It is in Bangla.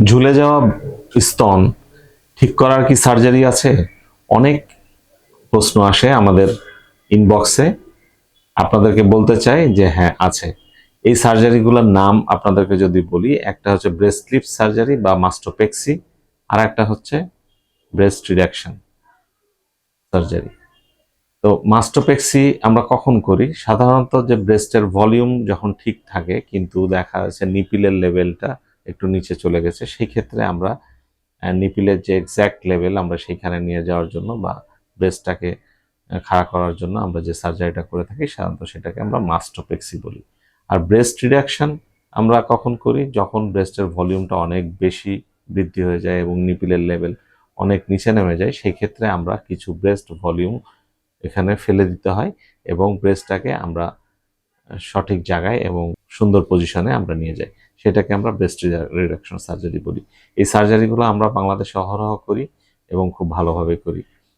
ঝুলে যাওয়া স্তন, ঠিক করার কি সার্জারি আছে? অনেক প্রশ্ন আসে আমাদের ইনবক্সে আপনাদেরকে বলতে চাই যে হ্যাঁ আছে। এই সার্জারিগুলোর নাম আপনাদেরকে যদি বলি, একটা হচ্ছে ব্রেস্ট লিপ সার্জারি বা মাস্টোপেক্সি আর একটা হচ্ছে ব্রেস্ট রিডাকশন সার্জারি তো মাস্টোপেক্সি আমরা কখন করি? সাধারণত যে ব্রেস্টের ভলিউম যখন ঠিক থাকে, কিন্তু দেখা যাচ্ছে নিপিলের লেভেলটা একটু নিচে চলে গেছে, সেই ক্ষেত্রে আমরা নিপিলের যে এক্স্যাক্ট লেভেল আমরা সেইখানে নিয়ে যাওয়ার জন্য বা ব্রেস্টটাকে খাড়া করার জন্য আমরা যে সার্জারিটা করে থাকি সাধারণত সেটাকে আমরা মাস্টোপেক্সি বলি। আর ব্রেস্ট রিডাকশন আমরা কখন করি? যখন ব্রেস্টের ভলিউমটা অনেক বেশি বৃদ্ধি হয়ে যায় এবং নিপিলের লেভেল অনেক নিচে নেমে যায়, সেই ক্ষেত্রে আমরা কিছু ব্রেস্ট ভলিউম এখানে ফেলে দিতে হয় এবং ব্রেস্টটাকে আমরা সঠিক জায়গায় এবং সুন্দর পজিশনে আমরা নিয়ে যাই। সেটাকে আমরা ব্রেস্ট রিডাকশন সার্জারি বলি। এই সার্জারিগুলো আমরা বাংলাদেশে অহরহ করি এবং খুব ভালোভাবে করি।